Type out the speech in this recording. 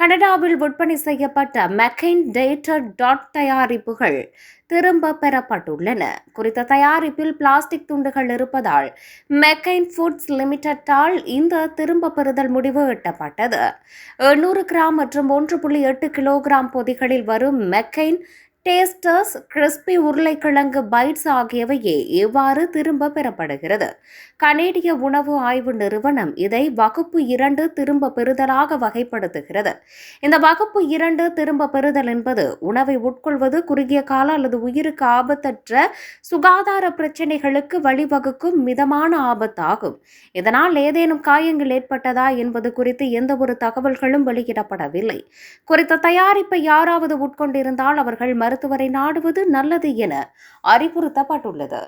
கனடாவில் விற்பனை செய்யப்பட்ட மெக்கைன் டேட்டர் டாட் தயாரிப்புகள் திரும்ப பெறப்பட்டுள்ளன. குறித்த தயாரிப்பில் பிளாஸ்டிக் துண்டுகள் இருப்பதால் மெக்கைன் ஃபுட்ஸ் லிமிடெட்டால் இந்த திரும்ப பெறுதல் முடிவு எட்டப்பட்டது. எண்ணூறு கிராம் மற்றும் ஒன்று புள்ளி எட்டு கிலோகிராம் பொதிகளில் வரும் மெக்கைன் டேஸ்டர்ஸ் கிறிஸ்பி உருளைக்கிழங்கு பைட்ஸ் ஆகியவையே இவ்வாறு திரும்ப பெறப்படுகிறது. கனேடிய உணவு ஆய்வு நிறுவனம் இதை வகுப்பு இரண்டு திரும்ப பெறுதலாக வகைப்படுத்துகிறது. இந்த வகுப்பு இரண்டு திரும்ப பெறுதல் என்பது உணவை உட்கொள்வது குறுகிய கால அல்லது உயிருக்கு ஆபத்தற்ற சுகாதார பிரச்சினைகளுக்கு வழிவகுக்கும் மிதமான ஆபத்தாகும். இதனால் ஏதேனும் காயங்கள் ஏற்பட்டதா என்பது குறித்து எந்த ஒரு தகவல்களும் வெளியிடப்படவில்லை. குறித்த தயாரிப்பை யாராவது உட்கொண்டிருந்தால் அவர்கள் மருத்துவரை நாடுவது நல்லது என அறிவுறுத்தப்பட்டுள்ளது.